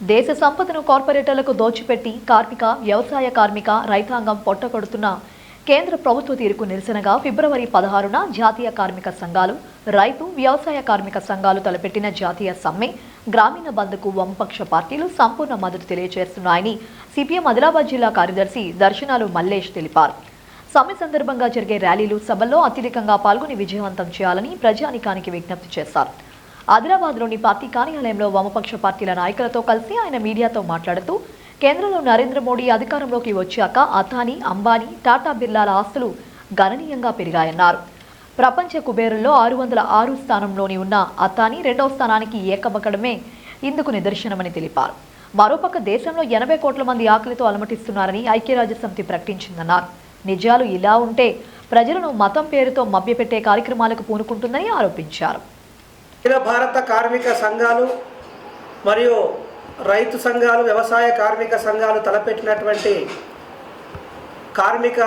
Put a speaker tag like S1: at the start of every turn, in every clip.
S1: దేశ సంపదను కార్పొరేటర్లకు దోచిపెట్టి కార్మిక వ్యవసాయ కార్మిక రైతాంగం పొట్టకొడుతున్న కేంద్ర ప్రభుత్వ తీరుకు నిరసనగా ఫిబ్రవరి పదహారున జాతీయ కార్మిక సంఘాలు రైతు వ్యవసాయ కార్మిక సంఘాలు తలపెట్టిన జాతీయ సమ్మె గ్రామీణ బంద్కు వంపక్ష పార్టీలు సంపూర్ణ మద్దతు తెలియజేస్తున్నాయని సిపిఎం ఆదిలాబాద్ జిల్లా కార్యదర్శి దర్శనాలు మల్లేష్ తెలిపారు. సమ్మె సందర్భంగా జరిగే ర్యాలీలు సభల్లో అత్యధికంగా పాల్గొని విజయవంతం చేయాలని ప్రజానికానికి విజ్ఞప్తి చేశారు. ఆదిలాబాద్లోని పార్టీ కార్యాలయంలో వామపక్ష పార్టీల నాయకులతో కలిసి ఆయన మీడియాతో మాట్లాడుతూ కేంద్రంలో నరేంద్ర మోడీ అధికారంలోకి వచ్చాక అథానీ అంబానీ టాటా బిర్లాల ఆస్తులు గణనీయంగా పెరిగాయన్నారు. ప్రపంచ కుబేరుల్లో ఆరు వందల ఆరు స్థానంలోని ఉన్న అతానీ రెండవ స్థానానికి ఏకమకడమే ఇందుకు నిదర్శనమని తెలిపారు. మరోపక్క దేశంలో ఎనభై కోట్ల మంది ఆకలితో అలమటిస్తున్నారని ఐక్యరాజ్యసమితి ప్రకటించిందన్నారు. నిజాలు ఇలా ఉంటే ప్రజలను మతం పేరుతో మభ్యపెట్టే కార్యక్రమాలకు పూనుకుంటుందని ఆరోపించారు.
S2: అఖిల భారత కార్మిక సంఘాలు మరియు రైతు సంఘాలు వ్యవసాయ కార్మిక సంఘాలు తలపెట్టినటువంటి కార్మిక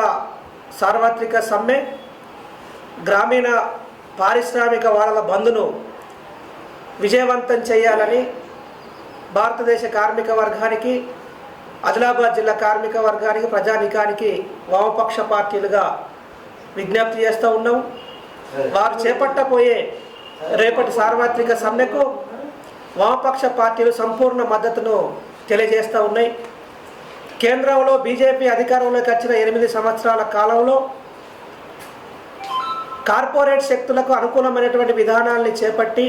S2: సార్వత్రిక సమ్మె గ్రామీణ పారిశ్రామిక వాళ్ళ బంధును విజయవంతం చేయాలని భారతదేశ కార్మిక వర్గానికి ఆదిలాబాద్ జిల్లా కార్మిక వర్గానికి ప్రజానికానికి వామపక్ష పార్టీలుగా విజ్ఞప్తి చేస్తూ ఉన్నాం. వారు చేపట్టబోయే రేపటి సార్వత్రిక సమ్మెకు వామపక్ష పార్టీలు సంపూర్ణ మద్దతును తెలియజేస్తూ ఉన్నాయి. కేంద్రంలో బీజేపీ అధికారంలోకి వచ్చిన ఎనిమిది సంవత్సరాల కాలంలో కార్పొరేట్ శక్తులకు అనుకూలమైనటువంటి విధానాల్ని చేపట్టి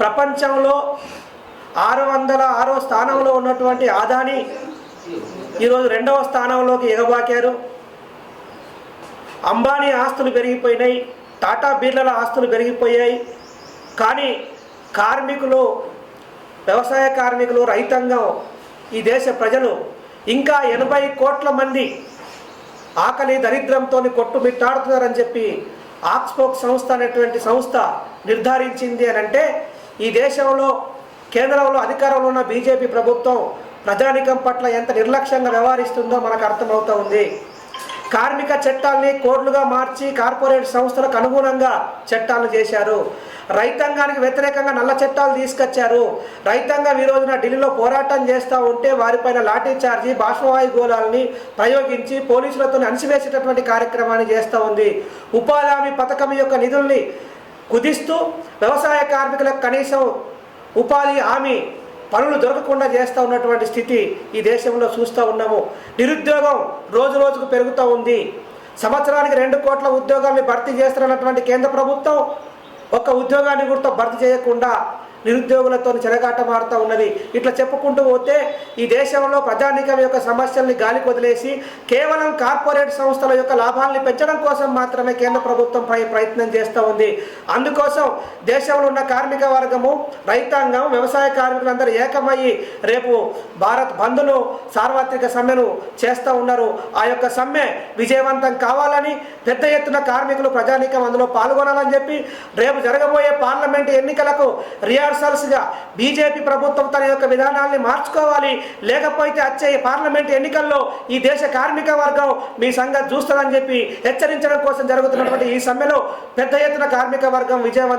S2: ప్రపంచంలో ఆరు వందల ఆరో స్థానంలో ఉన్నటువంటి ఆదాని ఈరోజు రెండవ స్థానంలోకి ఎగబాకారు. అంబానీ ఆస్తులు పెరిగిపోయినాయి. టాటా బీర్ల ఆస్తులు పెరిగిపోయాయి. కానీ కార్మికులు వ్యవసాయ కార్మికులు రైతాంగం ఈ దేశ ప్రజలు ఇంకా ఎనభై కోట్ల మంది ఆకలి దరిద్రంతో కొట్టుమిట్టాడుతున్నారని చెప్పి ఆక్స్ఫోక్ సంస్థ అనేటువంటి సంస్థ నిర్ధారించింది అని అంటే ఈ దేశంలో కేంద్రంలో అధికారంలో ఉన్న బీజేపీ ప్రభుత్వం ప్రజానికం పట్ల ఎంత నిర్లక్ష్యంగా వ్యవహరిస్తుందో మనకు అర్థమవుతూ ఉంది. కార్మిక చట్టాల్ని కోడ్లుగా మార్చి కార్పొరేట్ సంస్థలకు అనుగుణంగా చట్టాలు చేశారు. రైతాంగానికి వ్యతిరేకంగా నల్ల చట్టాలు తీసుకొచ్చారు. రైతాంగం ఈ రోజున ఢిల్లీలో పోరాటం చేస్తూ ఉంటే వారిపైన లాఠీ చార్జీ బాష్పవాయు గోళాలని ప్రయోగించి పోలీసులతో అణిచివేసేటటువంటి కార్యక్రమాన్ని చేస్తూ ఉంది. ఉపాధి హామీ పథకం యొక్క నిధుల్ని కుదిస్తూ వ్యవసాయ కార్మికులకు కనీసం ఉపాధి హామీ పనులు దొరకకుండా చేస్తూ ఉన్నటువంటి స్థితి ఈ దేశంలో చూస్తూ ఉన్నాము. నిరుద్యోగం రోజు రోజుకు పెరుగుతూ ఉంది. సంవత్సరానికి రెండు కోట్ల ఉద్యోగాల్ని భర్తీ చేస్తున్నటువంటి కేంద్ర ప్రభుత్వం ఒక్క ఉద్యోగాన్ని కూడా భర్తీ చేయకుండా నిరుద్యోగులతో చెరగాట మారుతూ ఉన్నది. ఇట్లా చెప్పుకుంటూ పోతే ఈ దేశంలో ప్రజానికం యొక్క సమస్యల్ని గాలికి వదిలేసి కేవలం కార్పొరేట్ సంస్థల యొక్క లాభాలని పెంచడం కోసం మాత్రమే కేంద్ర ప్రభుత్వం ప్రయత్నం చేస్తూ ఉంది. అందుకోసం దేశంలో ఉన్న కార్మిక వర్గము రైతాంగం వ్యవసాయ కార్మికులందరూ ఏకమయ్యి రేపు భారత్ బంద్ను సార్వత్రిక సమ్మెను చేస్తూ ఉన్నారు. ఆ యొక్క సమ్మె విజయవంతం కావాలని పెద్ద ఎత్తున కార్మికులు ప్రజానీకం అందులో పాల్గొనాలని చెప్పి రేపు జరగబోయే పార్లమెంట్ ఎన్నికలకు చేయాల్సిందిగా బీజేపీ ప్రభుత్వం తన యొక్క విధానాల్ని మార్చుకోవాలి. లేకపోతే వచ్చే పార్లమెంట్ ఎన్నికల్లో ఈ దేశ కార్మిక వర్గం మీ సంగతి చూస్తుందని చెప్పి హెచ్చరించడం కోసం జరుగుతున్నటువంటి ఈ సమ్మెలో పెద్ద ఎత్తున కార్మిక వర్గం విజయవంతం